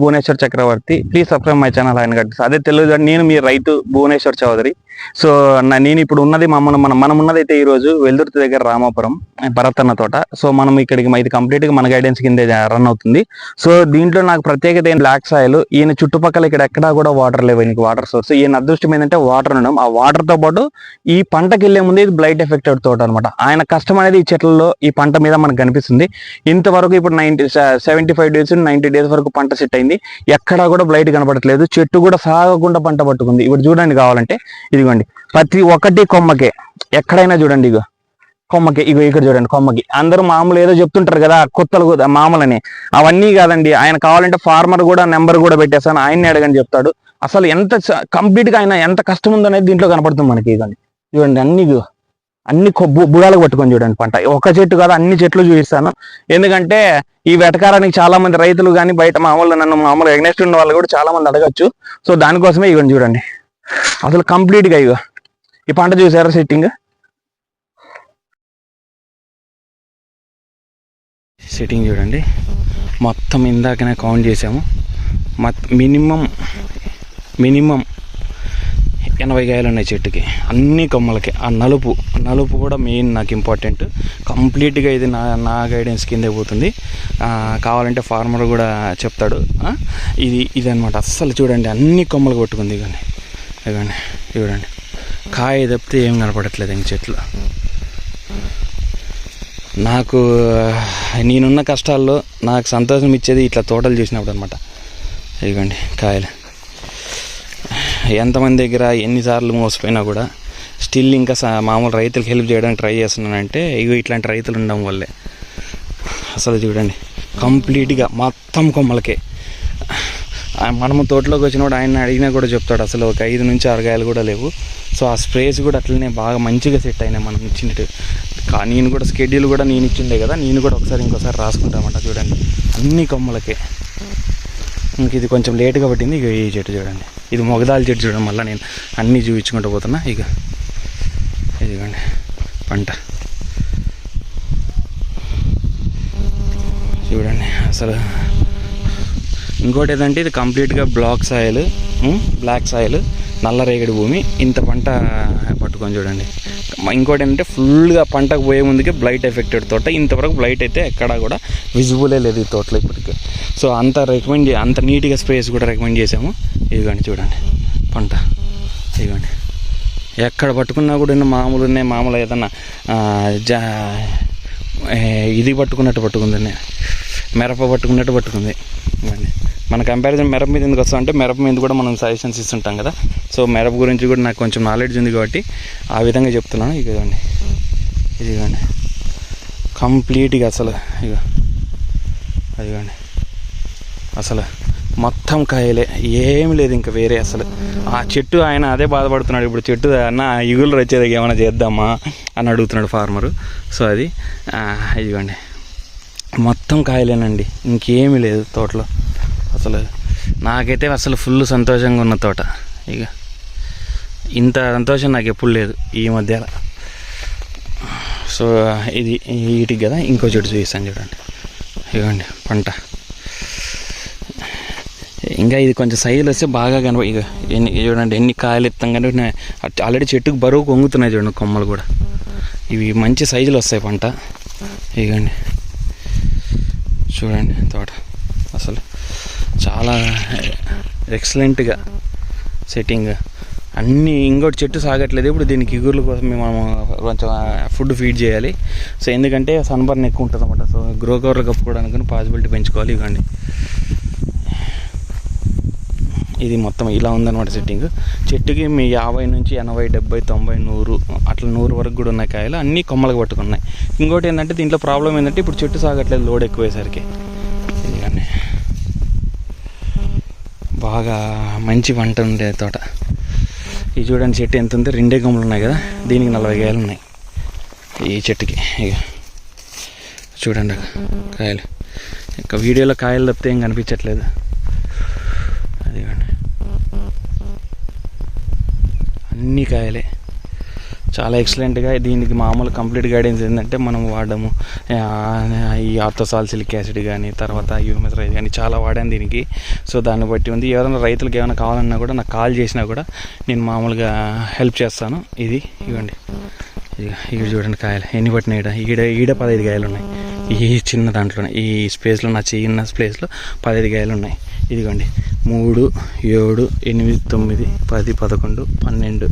Bhuvaneswar Chakravarthi please subscribe my channel ఆయన గట్టి అదే తెలుగు నేను మీ రైతు భువనేశ్వర్ చౌదరి. సో నేను ఇప్పుడు ఉన్నది మమ్మల్ని మనం మనం ఉన్నది ఈ రోజు వెల్దుర్తి దగ్గర రామాపురం భరతన్న తోట. సో మనం ఇక్కడికి ఇది కంప్లీట్గా మన గైడెన్స్ కింద రన్ అవుతుంది. సో దీంట్లో నాకు ప్రత్యేకత ఏంటి? బ్లాక్ సాయిల్ ఈయన చుట్టుపక్కల ఇక్కడ ఎక్కడా కూడా వాటర్ లేవు ఈయనకి వాటర్ సోర్స్ ఈయన అదృష్టం ఏంటంటే వాటర్ ఉండడం. ఆ వాటర్తో పాటు ఈ పంటకి వెళ్ళే ముందు ఇది బ్లైట్ ఎఫెక్టెడ్ తోట అనమాట ఆయన కష్టం అనేది ఈ చెట్లలో ఈ పంట మీద మనకు కనిపిస్తుంది. ఇంతవరకు ఇప్పుడు ninety seventy five days ninety days వరకు పంట సెట్ అయింది. ఎక్కడా కూడా బ్లైట్ కనబడట్లేదు చెట్టు కూడా సాగకుండా పంట పట్టుకుంది. ఇప్పుడు చూడండి కావాలంటే ఇదిగోండి ప్రతి ఒక్కటి కొమ్మకే. ఎక్కడైనా చూడండి ఇగో. కొమ్మకి. ఇగో ఇక్కడ చూడండి కొమ్మకి. అందరూ మామూలు ఏదో చెప్తుంటారు కదా కొత్తలు కూడా మామూలని. అవన్నీ కాదండి. ఆయన కావాలంటే ఫార్మర్ కూడా నెంబర్ కూడా పెట్టేస్తాను. ఆయన్ని అడగని చెప్తాడు. అసలు ఎంత కంప్లీట్గా ఆయన ఎంత కష్టం ఉందనేది దీంట్లో కనపడుతుంది మనకి ఇగోండి చూడండి అన్ని అన్ని కొబ్బు బుడాలు పట్టుకొని చూడండి పంట. ఒక చెట్టు కాదు అన్ని చెట్లు చూపిస్తాను. ఎందుకంటే ఈ వెటకారానికి చాలా మంది రైతులు కానీ బయట మామూలు నన్ను మామూలు ఎగ్నెస్ట్ ఉన్న వాళ్ళు కూడా చాలా మంది అడగచ్చు. సో దానికోసమే ఇవ్వండి చూడండి. అసలు కంప్లీట్గా ఇక ఈ పంట చూసారా సెట్టింగ్ సెట్టింగ్ చూడండి. మొత్తం ఇందాకనే కౌంట్ చేసాము. మత్ మినిమం మినిమం ఎనభై కాయలు ఉన్నాయి చెట్టుకి. అన్ని కొమ్మలకి. ఆ నలుపు నలుపు కూడా మెయిన్ నాకు ఇంపార్టెంట్ కంప్లీట్గా ఇది నా నా గైడెన్స్ కిందే పోతుంది. కావాలంటే ఫార్మర్ కూడా చెప్తాడు. ఇది ఇది అనమాట అస్సలు చూడండి అన్ని కొమ్మలు కొట్టుకుంది కానీ ఇవ్వండి చూడండి కాయ తప్పితే ఏం కనపడట్లేదు ఇంక చెట్లు. నాకు నేనున్న కష్టాల్లో నాకు సంతోషం ఇచ్చేది ఇట్లా తోటలు చూసినప్పుడు అనమాట ఇదిగోండి కాయలు. ఎంతమంది దగ్గర ఎన్నిసార్లు మోసపోయినా కూడా స్టిల్ ఇంకా స- మామూలు రైతులకు హెల్ప్ చేయడానికి ట్రై చేస్తున్నానంటే ఇగో ఇట్లాంటి రైతులు ఉండడం వల్లే. అసలు చూడండి కంప్లీట్గా మొత్తం కొమ్మలకే. మనము తోటలోకి వచ్చినప్పుడు ఆయన అడిగినా కూడా చెప్తాడు అసలు ఒక ఐదు నుంచి ఆరు కాయలు కూడా లేవు. సో ఆ స్ప్రేస్ కూడా అట్లనే బాగా మంచిగా సెట్ అయినాయి మనం ఇచ్చినట్టు కానీ నేను కూడా స్కెడ్యూల్ కూడా నేను ఇచ్చిండే కదా నేను కూడా ఒకసారి ఇంకోసారి రాసుకుంటామంట చూడండి. అన్ని కొమ్మలకే. ఇంక ఇది కొంచెం లేట్గా పట్టింది ఇక ఈ చెట్టు చూడండి. ఇది మొగదాల చెట్టు చూడడం వల్ల నేను అన్నీ చూపించుకుంటూ పోతున్నా ఇక ఇదిగోండి పంట. చూడండి అసలు ఇంకోటి ఏదంటే ఇది కంప్లీట్గా బ్లాక్ సాయిల్ బ్లాక్ సాయిల్ నల్ల రేగడి భూమి. ఇంత పంట పట్టుకొని చూడండి. ఇంకోటి ఏంటంటే ఫుల్గా పంటకు పోయే ముందుకే బ్లైట్ ఎఫెక్టెడ్ తోట. ఇంతవరకు బ్లైట్ అయితే ఎక్కడా కూడా విజిబులే లేదు ఈ తోటలో ఇప్పటికి. సో అంత రికమెండ్ అంత నీట్గా స్ప్రేస్ కూడా రికమెండ్ చేసాము ఇదిగోండి చూడండి పంట. ఇదిగోండి. ఎక్కడ పట్టుకున్నా కూడా మామూలు ఉన్నాయి మామూలు ఏదన్నా జ ఇది పట్టుకున్నట్టు పట్టుకుందండి మిరప పట్టుకున్నట్టు పట్టుకుంది. మన కంపారిజన్ మిరప మీద ఎందుకు వస్తాం అంటే మిరప మీద కూడా మనం సజెషన్స్ ఇస్తుంటాం కదా. సో మిరప గురించి కూడా నాకు కొంచెం నాలెడ్జ్ ఉంది కాబట్టి ఆ విధంగా చెప్తున్నాను. ఇక ఇదిగోండి. ఇదిగోండి. కంప్లీట్గా అసలు ఇక అదిగోండి. అసలు మొత్తం కాయలే. ఏమి లేదు ఇంకా వేరే అసలు. ఆ చెట్టు ఆయన అదే బాధపడుతున్నాడు. ఇప్పుడు చెట్టు అన్న ఇగులు వచ్చేది ఏమైనా చేద్దామా అని అడుగుతున్నాడు ఫార్మరు సో అది ఇదిగోండి. మొత్తం కాయలేనండి. ఇంకేమీ లేదు తోటలో. అసలు నాకైతే అసలు ఫుల్ సంతోషంగా ఉన్న తోట. ఇక ఇంత సంతోషం నాకు ఎప్పుడు లేదు ఈ మధ్యలో. సో ఇది వీటికి కదా ఇంకో చెట్టు చూపిస్తాను చూడండి. ఇవ్వండి పంట. ఇంకా ఇది కొంచెం సైజులు వస్తే బాగా కనప ఇక ఎన్ని చూడండి ఎన్ని కాయలు ఎత్తాం కానీ ఆల్రెడీ చెట్టుకు బరువు కొంగుతున్నాయి చూడండి కొమ్మలు కూడా. ఇవి మంచి సైజులు వస్తాయి పంట. ఇగండి చూడండి తోట. అసలు చాలా ఎక్సలెంట్గా సెట్టింగ్ అన్నీ ఇంకోటి చెట్టు సాగట్లేదు. ఇప్పుడు దీనికి ఇగుర్ల కోసం మనం కొంచెం ఫుడ్ ఫీడ్ చేయాలి. సో ఎందుకంటే సన్బర్న్ ఎక్కువ ఉంటుంది అనమాట సో గ్రో కవర్లు కప్పుకోవడానికి పాసిబిలిటీ పెంచుకోవాలి. ఇవ్వండి. ఇది మొత్తం ఇలా ఉందన్నమాట సెట్టింగ్ చెట్టుకి మీ యాభై నుంచి ఎనభై డెబ్బై తొంభై నూరు అట్లా నూరు వరకు కూడా ఉన్నాయి కాయలు. అన్నీ కొమ్మలకు పట్టుకున్నాయి. ఇంకోటి ఏంటంటే దీంట్లో ప్రాబ్లం ఏంటంటే ఇప్పుడు చెట్టు సాగట్లేదు లోడ్ ఎక్కువేసరికి. ఇదిగండి. బాగా మంచి పంట ఉండే తోట. ఇది చూడండి చెట్టు ఎంత ఉంది. రెండే కొమ్మలు ఉన్నాయి కదా. దీనికి నలభై కాయలు ఉన్నాయి. ఈ చెట్టుకి. ఇక చూడండి కాయలు. ఇంకా వీడియోలో కాయలు తప్పితే ఏం కనిపించట్లేదు. అది అన్ని కాయలే. చాలా ఎక్సలెంట్గా దీనికి మామూలు కంప్లీట్ గైడెన్స్ ఏంటంటే మనం వాడము. ఈ ఆర్థోసాల్సిలిక్ యాసిడ్ కానీ తర్వాత యూమెథరైజ్ కానీ చాలా వాడాను దీనికి. సో దాన్ని బట్టి ఉంది. ఎవరైనా రైతులకు ఏమైనా కావాలన్నా కూడా నాకు కాల్ చేసినా కూడా నేను మామూలుగా హెల్ప్ చేస్తాను. ఇది ఇవ్వండి. ఇక ఇక్కడ చూడండి కాయలు. ఎన్ని పట్టినాయి ఈడ? ఈడ ఈడ పదహైదు కాయలు ఉన్నాయి. ఈ చిన్న దాంట్లోనే. ఈ స్పేస్లో నా చిన్న స్పేస్లో పదహైదు కాయలు ఉన్నాయి. ఇదిగోండి. మూడు ఏడు ఎనిమిది తొమ్మిది పది పదకొండు పన్నెండు.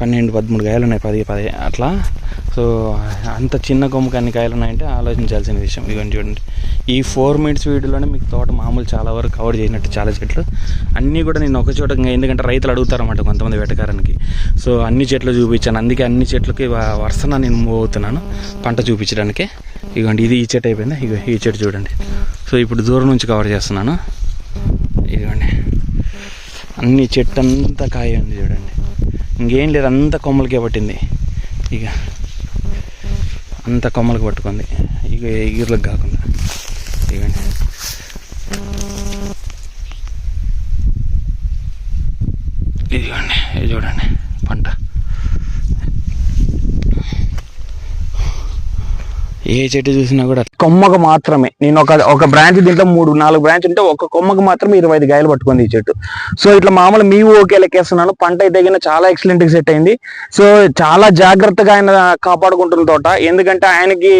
పన్నెండు పదమూడు కాయలు ఉన్నాయి పది పది అట్లా. సో అంత చిన్న కొమ్మకి అన్ని కాయలు ఉన్నాయంటే ఆలోచించాల్సిన విషయం. ఇదిగోండి చూడండి. ఈ ఫోర్ మినిట్స్ వీడియోలోనే మీకు తోట మామూలు చాలా వరకు కవర్ చేసినట్టు చాలా చెట్లు. అన్నీ కూడా నేను ఒక చోట ఇంకా ఎందుకంటే రైతులు అడుగుతారన్నమాట కొంతమంది వెటకారానికి. సో అన్ని చెట్లు చూపించాను. అందుకే అన్ని చెట్లకి వరుసన నేను మూవ్ అవుతున్నాను. పంట చూపించడానికి. ఇదిగోండి ఇది ఈ చెట్టు అయిపోయిందా? ఇగో ఈ చెట్టు చూడండి. సో ఇప్పుడు దూరం నుంచి కవర్ చేస్తున్నాను. ఇదిగోండి అన్ని చెట్టు అంతా కాయ ఉంది చూడండి. ఇంకేం లేదు అంత కొమ్మలకే పట్టింది. ఇక అంత కొమ్మలకు పట్టుకుంది. ఇక ఎగిర్లకు కాకుండా. ఇవ్వండి. ఇదిగోండి ఇది చూడండి పంట. ఏ చెట్టు చూసినా కూడా కొమ్మకు మాత్రమే. నేను ఒక ఒక బ్రాంచ్ దీంట్లో మూడు నాలుగు బ్రాంచ్ ఉంటే ఒక కొమ్మకు మాత్రమే ఇరవై ఐదు గాయలు పట్టుకుంది ఈ చెట్టు సో ఇట్లా మామూలు మీ ఓకే లెక్కేస్తున్నాను. పంట అయితే గిన చాలా ఎక్సలెంట్ సెట్ అయింది. సో చాలా జాగ్రత్తగా ఆయన కాపాడుకుంటున్న తోట. ఎందుకంటే ఆయనకి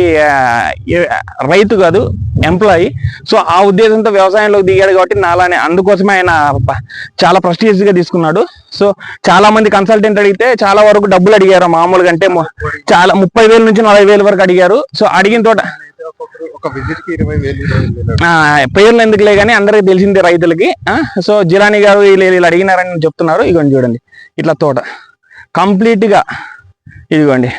రైతు కాదు ఎంప్లాయీ సో ఆ ఉద్దేశంతో వ్యవసాయంలోకి దిగాడు కాబట్టి నాలానే అందుకోసమే ఆయన చాలా ప్రెస్టీజియస్గా తీసుకున్నాడు. సో చాలా మంది కన్సల్టెంట్ అడిగితే చాలా వరకు డబ్బులు అడిగారు మామూలుగా అంటే చాలా ముప్పై వేల నుంచి నలభై వేల వరకు అడిగారు. సో అడిగిన తోట ఒక విజిట్కి ఇరవై వేలు పేర్లు ఎందుకులే కానీ అందరికి తెలిసింది రైతులకి. ఆ, సో జిరాని గారు వీళ్ళు వీళ్ళు అడిగినారని చెప్తున్నారు. ఇదిగోండి చూడండి. ఇట్లా తోట. కంప్లీట్గా ఇదిగోండి.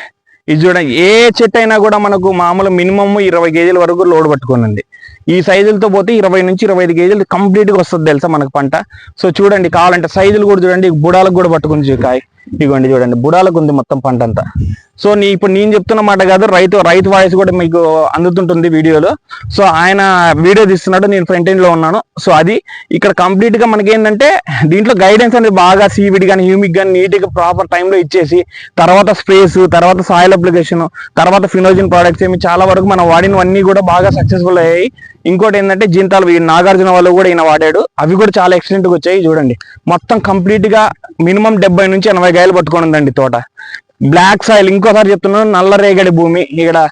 ఇది చూడండి. ఏ చెట్టు అయినా కూడా మనకు మామూలు మినిమం ఇరవై కేజీల వరకు లోడ్ పట్టుకునింది. ఈ సైజులతో పోతే ఇరవై నుంచి ఇరవై ఐదు కేజీలు కంప్లీట్గా వస్తుంది తెలుసా మనకు పంట? సో చూడండి కావాలంటే సైజులు కూడా చూడండి. బుడాలకు కూడా పట్టుకుని చూ- కాయ. ఇదిగోండి చూడండి. బుడాలకు ఉంది మొత్తం పంట అంతా సో నీ ఇప్పుడు నేను చెప్తున్న మాట కాదు రైతు రైతు వాయిస్ కూడా మీకు అందుతుంటుంది వీడియోలో. సో ఆయన వీడియో తీస్తున్నాడు నేను ఫ్రంట్ ఎండ్లో ఉన్నాను. సో అది ఇక్కడ కంప్లీట్గా మనకి ఏంటంటే దీంట్లో గైడెన్స్ అనేది బాగా సీవిడ్ కానీ హ్యూమిక్ కానీ నీట్గా ప్రాపర్ టైంలో ఇచ్చేసి తర్వాత స్ప్రేస్ తర్వాత సాయిల్ అప్లికేషన్ తర్వాత ఫినోజిన్ ప్రోడక్ట్స్ ఏమి చాలా వరకు మనం వాడినవన్నీ కూడా బాగా సక్సెస్ఫుల్ అయ్యాయి. ఇంకోటి ఏంటంటే జీంతాలు నాగార్జున వాళ్ళు కూడా ఈయన వాడాడు. అవి కూడా చాలా ఎక్సలెంట్గా వచ్చాయి చూడండి. మొత్తం కంప్లీట్గా మినిమం డెబ్బై నుంచి ఎనభై గాయలు పట్టుకొని ఉందండి తోట. బ్లాక్ సాయిల్ ఇంకోసారి చెప్తున్నాను నల్ల రేగడి భూమి. ఇక్కడ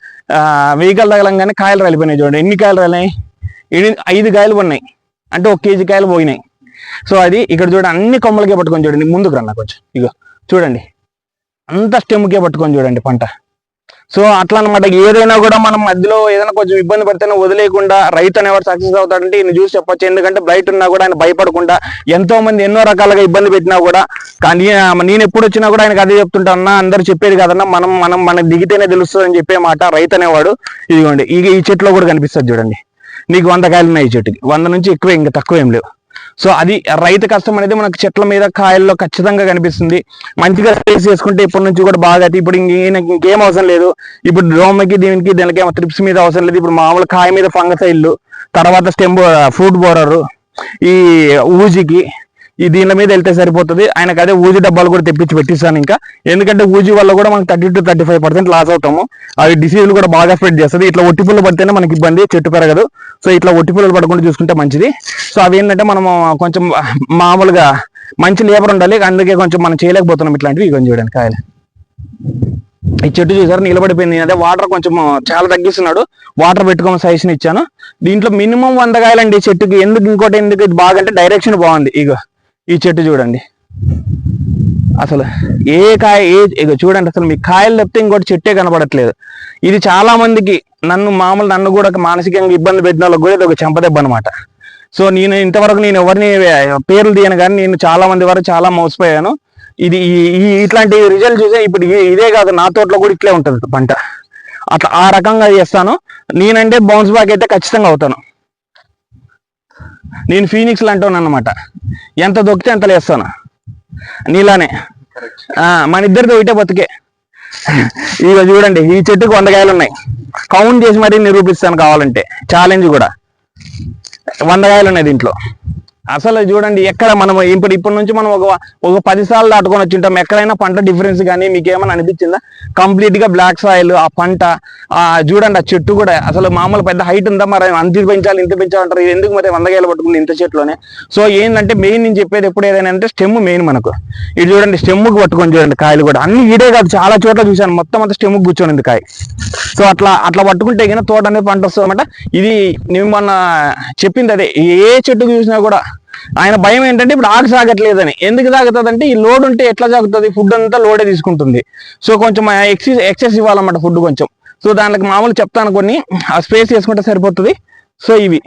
వెహికల్ తగలంగానే కాయలు రాలిపోయినాయి చూడండి. ఎన్ని కాయలు రాలినాయి? ఎన్ని- ఐదు కాయలు ఉన్నాయి అంటే ఒక కేజీ కాయలు పోయినాయి. సో అది ఇక్కడ చూడండి అన్ని కొమ్మలకే పట్టుకొని చూడండి. ముందుకు రండి కొంచెం. ఇగో చూడండి. అంత స్టెమ్కే పట్టుకొని చూడండి పంట. సో అట్లా అనమాట ఏదైనా కూడా మనం మధ్యలో ఏదైనా కొంచెం ఇబ్బంది పడితేనే వదిలేయకుండా రైతు అనేవాడు సక్సెస్ అవుతాడంటే ఈయన చూసి చెప్పొచ్చు. ఎందుకంటే బయట ఉన్నా కూడా ఆయన భయపడకుండా ఎంతో మంది ఎన్నో రకాలుగా ఇబ్బంది పెట్టినా కూడా కానీ నేను ఎప్పుడు వచ్చినా కూడా ఆయనకు అదే చెప్తుంటా అన్న అందరు చెప్పేది కదన్నా మనం మనం మనకు దిగితేనే తెలుస్తుంది అని చెప్పే మాట రైతు అనేవాడు ఇదిగోండి ఈ ఈ చెట్లో కూడా కనిపిస్తుంది చూడండి. నీకు వంద కాయలు ఉన్నాయి ఈ చెట్టుకి వంద నుంచి ఎక్కువ ఇంకా తక్కువ ఏం లేవు. సో అది రైతు కష్టం అనేది మనకు చెట్ల మీద కాయల్లో ఖచ్చితంగా కనిపిస్తుంది. మంచిగా స్పేస్ చేసుకుంటే ఇప్పటి నుంచి కూడా బాగా అయితే ఇప్పుడు ఇంకేం అవసరం లేదు. ఇప్పుడు డోమకి దీనికి దీనికి ఏమో ట్రిప్స్ మీద అవసరం లేదు. ఇప్పుడు మామూలు కాయ మీద ఫంగసైళ్ళు తర్వాత స్టెమ్ ఫ్రూట్ బోరరు ఈ ఊజికి ఈ దీని మీద వెళ్తే సరిపోతుంది. ఆయనకు అదే ఊజీ డబ్బాలు కూడా తెప్పించి పెట్టిస్తాను ఇంకా. ఎందుకంటే ఊజీ వల్ల కూడా మనకి thirty two thirty five percent loss అవుతాము. అవి డిసీజులు కూడా బాగా స్ప్రెడ్ చేస్తుంది. ఇట్లా ఒట్టి పుల్లలు పడితేనే మనకి ఇబ్బంది చెట్టు పెరగదు. సో ఇట్లా ఒట్టి పుల్లలు పడకుండా చూసుకుంటే మంచిది. సో అవి ఏంటంటే మనం కొంచెం మామూలుగా మంచి లేబర్ ఉండాలి. అందుకే కొంచెం మనం చేయలేకపోతున్నాం ఇట్లాంటివి. ఇవన్నీ చూడండి కాయలు. ఈ చెట్టు చూసారు? నిలబడిపోయింది. అదే వాటర్ కొంచెం చాలా తగ్గిస్తున్నాడు. వాటర్ పెట్టుకోమని సజెషన్ ఇచ్చాను. దీంట్లో మినిమం వంద కాయలండి ఈ చెట్టుకి. ఎందుకు ఇంకోటి ఎందుకు? ఇది అంటే డైరెక్షన్ బాగుంది. ఇగో ఈ చెట్టు చూడండి. అసలు ఏ కాయ ఏ ఇగో చూడండి అసలు మీ కాయలు తప్పితే ఇంకోటి చెట్టే కనపడట్లేదు ఇది చాలా మందికి నన్ను మామూలు నన్ను కూడా మానసికంగా ఇబ్బంది పెట్టిన వాళ్ళకి కూడా ఇది ఒక చెంపదెబ్బ అనమాట సో నేను ఇంతవరకు నేను ఎవరిని పేర్లు తీయను కానీ నేను చాలా మంది వరకు చాలా మోసపోయాను. ఇది ఈ- ఈ ఇట్లాంటి రిజల్ట్ చూసే ఇప్పుడు ఇదే కాదు నా తోటలో కూడా ఇట్లే ఉంటుంది పంట. అట్లా ఆ రకంగా చేస్తాను. నేనంటే బౌన్స్ బ్యాక్ అయితే ఖచ్చితంగా అవుతాను. నేను ఫీనిక్స్ అంటాను అనమాట ఎంత దొక్కితే అంత లేస్తాను. నీలానే. ఆ, మన ఇద్దరితో ఒకటే బతికే. ఇక చూడండి ఈ చెట్టుకు వంద కాయలు ఉన్నాయి. కౌంట్ చేసి మరీ నిరూపిస్తాను కావాలంటే. ఛాలెంజ్ కూడా. వంద కాయలు ఉన్నాయి దీంట్లో. అసలు చూడండి ఎక్కడ మనం ఇప్పుడు ఇప్పటి నుంచి మనం ఒక ఒక పది సార్లు దాటుకొని వచ్చి ఉంటాం. ఎక్కడైనా పంట డిఫరెన్స్ కానీ మీకు ఏమైనా అనిపించిందా? కంప్లీట్గా బ్లాక్ సాయిల్ ఆ పంట ఆ చూడండి ఆ చెట్టు కూడా అసలు మామూలు పెద్ద హైట్ ఉందా మరి? అంత పెంచాలి ఇంత పెంచాలంటారు. ఇది ఎందుకు మరి వందగాయలు పట్టుకుంది ఇంత చెట్లోనే? సో ఏంటంటే మెయిన్ నేను చెప్పేది ఎప్పుడు ఏదైనా అంటే స్టెమ్ మెయిన్ మనకు. ఇది చూడండి స్టెమ్కి పట్టుకొని చూడండి కాయలు కూడా. అన్ని ఈడే కాదు చాలా చోట్ల చూశాను. మొత్తం అంతా స్టెమ్కి కూర్చొని కాయ. సో అట్లా అట్లా పట్టుకుంటే గిన తోట అనేది పంట వస్తుంది అనమాట ఇది నేను మొన్న చెప్పింది అదే. ఏ చెట్టుకు చూసినా కూడా ఆయన భయం ఏంటంటే ఇప్పుడు ఆకు సాగట్లేదని. ఎందుకు సాగుతుంది ఈ లోడ్ ఉంటే ఎట్లా సాగుతుంది? ఫుడ్ అంతా లోడే తీసుకుంటుంది. సో కొంచెం ఎక్సెస్ ఎక్సెస్ ఇవ్వాలన్నమాట ఫుడ్ కొంచెం. సో దానికి మామూలు చెప్తాను కొన్ని. ఆ స్పేస్ వేసుకుంటే సరిపోతుంది. సో ఇవి.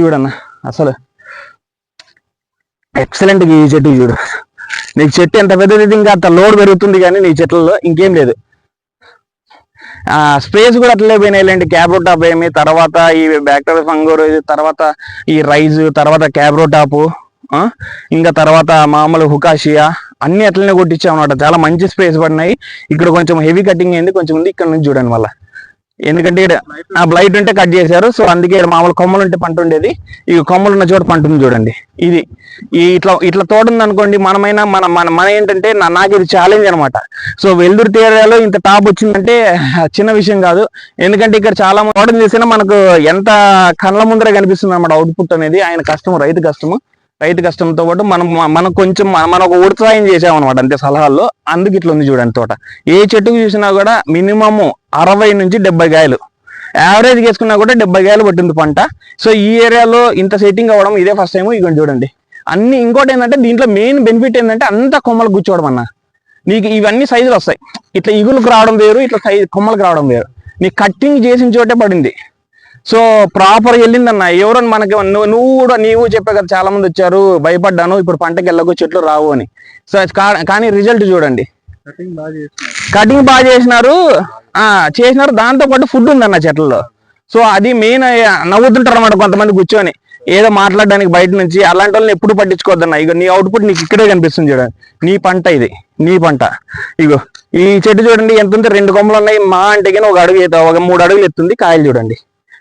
చూడన్న అసలు. ఎక్సలెంట్ ఈ చెట్టు చూడు. నీకు చెట్టు ఎంత పెద్దది? ఇంకా అంత లోడ్ పెరుగుతుంది కానీ నీ చెట్లలో ఇంకేం లేదు. ఆ స్పేస్ కూడా అట్లే పోయినాయిలేండి క్యాబ్రో టాప్ ఏమి తర్వాత ఈ బ్యాక్టీరియా ఫంగోర్ తర్వాత ఈ రైజ్ తర్వాత క్యాబ్రో టాప్ ఇంకా తర్వాత మామూలు హుకాషియా అన్ని అట్లనే కొట్టించామన్నమాట. చాలా మంచి స్పేస్ పడినాయి. ఇక్కడ కొంచెం హెవీ కటింగ్ అయింది కొంచెం ఉంది ఇక్కడ నుంచి చూడండి మళ్ళీ. ఎందుకంటే ఇక్కడ ఆ బ్లైట్ ఉంటే కట్ చేశారు. సో అందుకే ఇక్కడ మామూలు కొమ్మలు ఉంటే పంట ఉండేది. ఈ కొమ్మలు ఉన్న చోట పంట ఉంది చూడండి. ఇది ఇట్లా ఇట్లా తోట ఉంది అనుకోండి మనమైనా మన మన మన ఏంటంటే నా- నాకు ఇది ఛాలెంజ్ అనమాట సో వెల్దురు తీరాలో ఇంత టాప్ వచ్చిందంటే చిన్న విషయం కాదు. ఎందుకంటే ఇక్కడ చాలా తోటను చేసినా మనకు ఎంత కళ్ళ ముందర కనిపిస్తుంది అనమాట అవుట్పుట్ అనేది. ఆయన కష్టము రైతు కష్టము. రైతు కష్టంతో పాటు మనం మనం కొంచెం మనం ఒక ఉత్సాహం చేసామన్నమాట అంతే సలహాల్లో. అందుకు ఇట్లా ఉంది చూడండి తోట. ఏ చెట్టుకు చూసినా కూడా మినిమము అరవై నుంచి డెబ్బై కాయలు. యావరేజ్ వేసుకున్నా కూడా డెబ్బై కాయలు పట్టింది పంట. సో ఈ ఏరియాలో ఇంత సెట్టింగ్ అవ్వడం ఇదే ఫస్ట్ టైం ఇక్కడ చూడండి. అన్ని ఇంకోటి ఏంటంటే దీంట్లో మెయిన్ బెనిఫిట్ ఏంటంటే అంత కొమ్మలు కూర్చోవడం అన్న. నీకు ఇవన్నీ సైజులు వస్తాయి. ఇట్లా ఇగులకు రావడం వేరు ఇట్లా సైజు కొమ్మలకు రావడం వేరు. నీకు కట్టింగ్ చేసిన చోటే పడింది. సో ప్రాపర్ వెళ్ళిందన్న ఎవరని మనకి నువ్వు నువ్వు కూడా నీవు చెప్పే కదా చాలా మంది వచ్చారు భయపడ్డాను ఇప్పుడు పంటకి వెళ్ళకు చెట్లు రావు అని. సో కానీ రిజల్ట్ చూడండి. కటింగ్ బాగా చేసినారు. ఆ చేసినారు దాంతో పాటు ఫుడ్ ఉందన్న చెట్లలో. సో అది మెయిన్ నవ్వుతుంటారు అన్నమాట కొంతమంది కూర్చొని. ఏదో మాట్లాడడానికి బయట నుంచి అలాంటి వాళ్ళని ఎప్పుడు పట్టించుకోవద్దన్న. ఇక నీ అవుట్పుట్ నీకు ఇక్కడే కనిపిస్తుంది చూడండి. నీ పంట ఇది నీ పంట. ఇగో ఈ చెట్టు చూడండి ఎంత ఉంది? రెండు కొమ్మలు ఉన్నాయి. మా అంటే ఒక అడుగు ఒక మూడు అడుగులు ఎత్తుంది కాయలు చూడండి.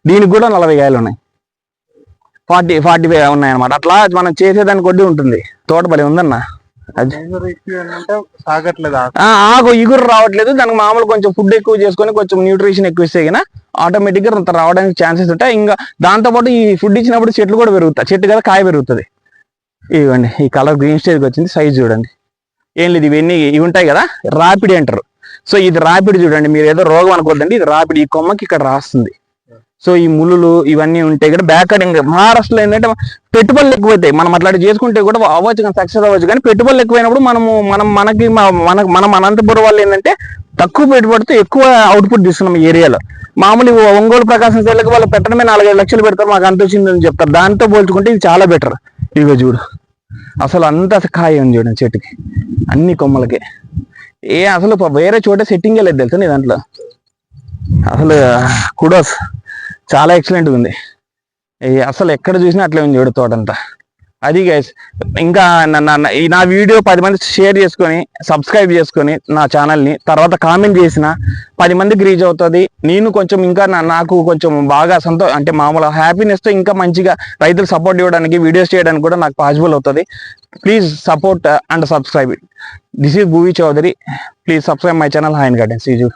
దీనికి కూడా నలభై కాయలు ఉన్నాయి. ఫార్టీ ఫార్టీ ఉన్నాయి అనమాట అట్లా మనం చేసేదాన్ని కొద్ది ఉంటుంది. తోట భలే ఉందన్న. ఆకు. ఇగురు రావట్లేదు. దానికి మామూలు కొంచెం ఫుడ్ ఎక్కువ చేసుకొని కొంచెం న్యూట్రిషన్ ఎక్కువ ఇస్తే గిన ఆటోమేటిక్గా అంత రావడానికి ఛాన్సెస్ ఉంటాయి. ఇంకా దాంతో పాటు ఈ ఫుడ్ ఇచ్చినప్పుడు చెట్లు కూడా పెరుగుతాయి చెట్టు కదా కాయ పెరుగుతుంది. ఇవ్వండి ఈ కలర్ గ్రీన్ స్టేజ్కి వచ్చింది సైజ్ చూడండి. ఏం లేదు ఇవన్నీ ఇవి ఉంటాయి కదా రాపిడి అంటారు సో ఇది రాపిడి చూడండి. మీరు ఏదో రోగం అనుకోద్దండి ఇది రాపిడి ఈ కొమ్మకి ఇక్కడ రాస్తుంది. సో ఈ ములులు ఇవన్నీ ఉంటాయి కదా బ్యాక్ కటింగ్ మహారాష్ట్రలో ఏంటంటే పెట్టుబడులు ఎక్కువైతాయి. మనం అట్లా చేసుకుంటే కూడా అవ్వచ్చు కానీ సక్సెస్ అవ్వచ్చు కానీ పెట్టుబడులు ఎక్కువైనప్పుడు మనము మనం మనకి మనకు మన మనం అనంతపురం వాళ్ళు ఏంటంటే తక్కువ పెట్టుబడితో ఎక్కువ అవుట్పుట్ తీస్తున్నాం ఈ ఏరియాలో మామూలు ఒంగోలు ప్రకాశం సెల్లకు వాళ్ళు పెట్టడమే నాలుగైదు లక్షలు పెడతారు మాకు అంత వచ్చిందని చెప్తారు. దాంతో పోల్చుకుంటే ఇది చాలా బెటర్ ఇదిగో చూడు. అసలు అంత కాయ ఉంది చూడండి చెట్టుకి. అన్ని కొమ్మలకి. ఏ అసలు వేరే చోట సెట్టింగే లేదు తెలుసా నీ దాంట్లో? అసలు కుడోస్ చాలా ఎక్సలెంట్గా ఉంది. అసలు ఎక్కడ చూసినా అట్లే ఉంది చూడు తోటంతా. అది గైస్ ఇంకా నా- నా- ఈ నా వీడియో పది మంది షేర్ చేసుకొని సబ్స్క్రైబ్ చేసుకొని నా ఛానల్ని తర్వాత కామెంట్ చేసిన పది మందికి రీచ్ అవుతుంది. నేను కొంచెం ఇంకా నాకు కొంచెం బాగా సంతో అంటే మామూలు హ్యాపీనెస్తో ఇంకా మంచిగా రైతులు సపోర్ట్ ఇవ్వడానికి వీడియోస్ చేయడానికి కూడా నాకు పాసిబుల్ అవుతుంది. Please support and subscribe this is Bhuvi Chowdary please subscribe my channel హాయన్ garden సీజు